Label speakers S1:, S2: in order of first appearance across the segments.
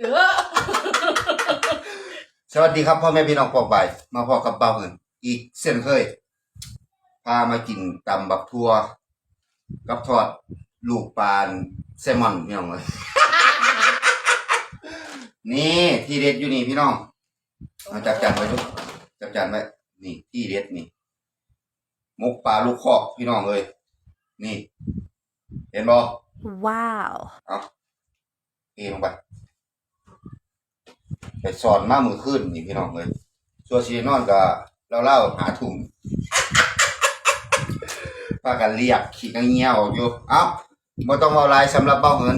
S1: เออ
S2: สวัสดีครับพ่อแม่พี่น้องปอกไปมาพอกับเป้าเหินอีกเส้นเคย พามากินตำบักทั่วกับทอดลูกปลาแซลมอนพี่น้องเลย นี่ที่เด็ดอยู่นี่พี่น้องเอาจับจานไว้ทุกจับจานไว้ นี่ที่เด็ดนี่หมกปลาลูกคอกพี่น้องเลย นี่ เห็นบ่
S3: Wow.
S2: เอาเทลงไปไป สอนมามือขึ้นนี่พี่น้องเลยส่วนซีนอนก็เราเล่าหาถุงพากันเรียกขี้กันเงี้ยวอยู่เอ้าบ่ต้องเอาลายสำหรับเบ้าเงิน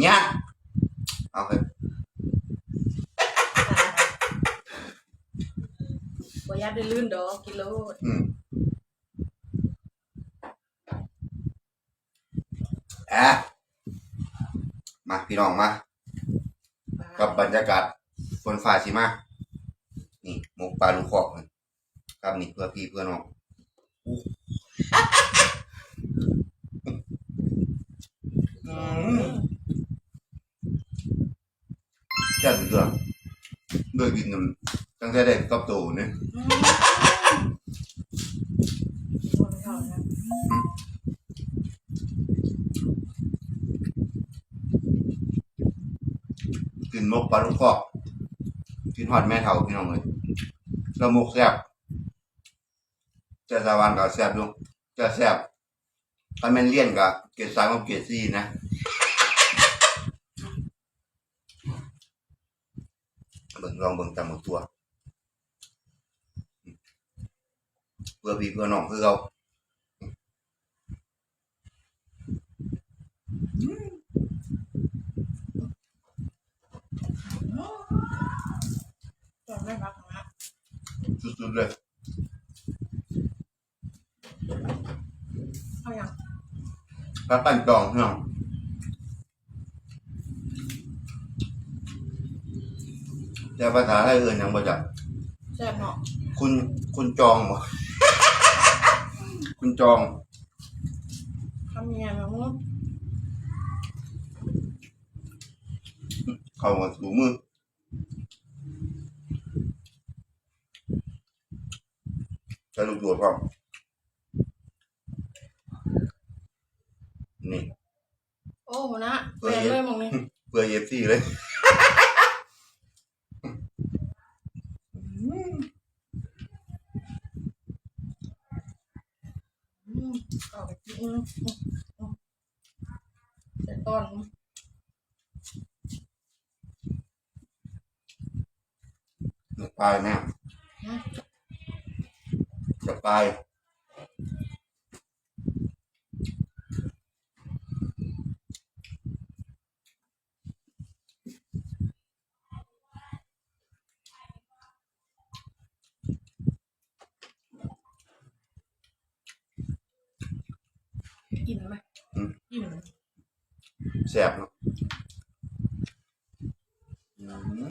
S2: เงี้ยเอาเถอะ
S1: บ่ยัดได้ลื่นดอกกิโลด
S2: อืมอะมาพี่น้องมากับบรรยากาศ ฝนฟ้าสิมานี่หมกปลาลูกคอกเลยครับนี่เพื่อพี่เพื่อน้องอู้อืมแค่เรื่องด้วยกินน้ำตั้งแต่เด็กกับโตเนี่ยกินมกปลาลูกคอก กินหอดแม่เฒ่าพี่น้องเลยล้วหมกแซ่บจะสวรรค์ก็แซ่บดูจะแซ่บถ้าแม่นเลี่ยนก็เกรดสามกับเกรดสี่นะเบิ่งลองเบิ่งตามหมดตัว เพื่อพี่เพื่อน้องคือเรา
S1: จอดไม่พักนะ
S2: สุดๆเลย
S1: เอาอย่าง
S2: ถ้าปั้นจองพี่น้องแต่ภาษาไทยเอื่นยังบ่จัก
S1: แซ่บเนาะ
S2: คุณคุณจองบ่คุณจอง
S1: ทำยังไงมามุ้ง
S2: เข้ามาถูมือ จะลูกโดดพร้อมนี่
S1: โอ้โหนะแปลงเลยมองนี่
S2: เพื่อเอฟซีเลย
S1: อืมเอาไปกินอืมอืมอืมแต่ตอน
S2: จะปลายแม่
S1: นะ
S2: จะปลาย
S1: กิ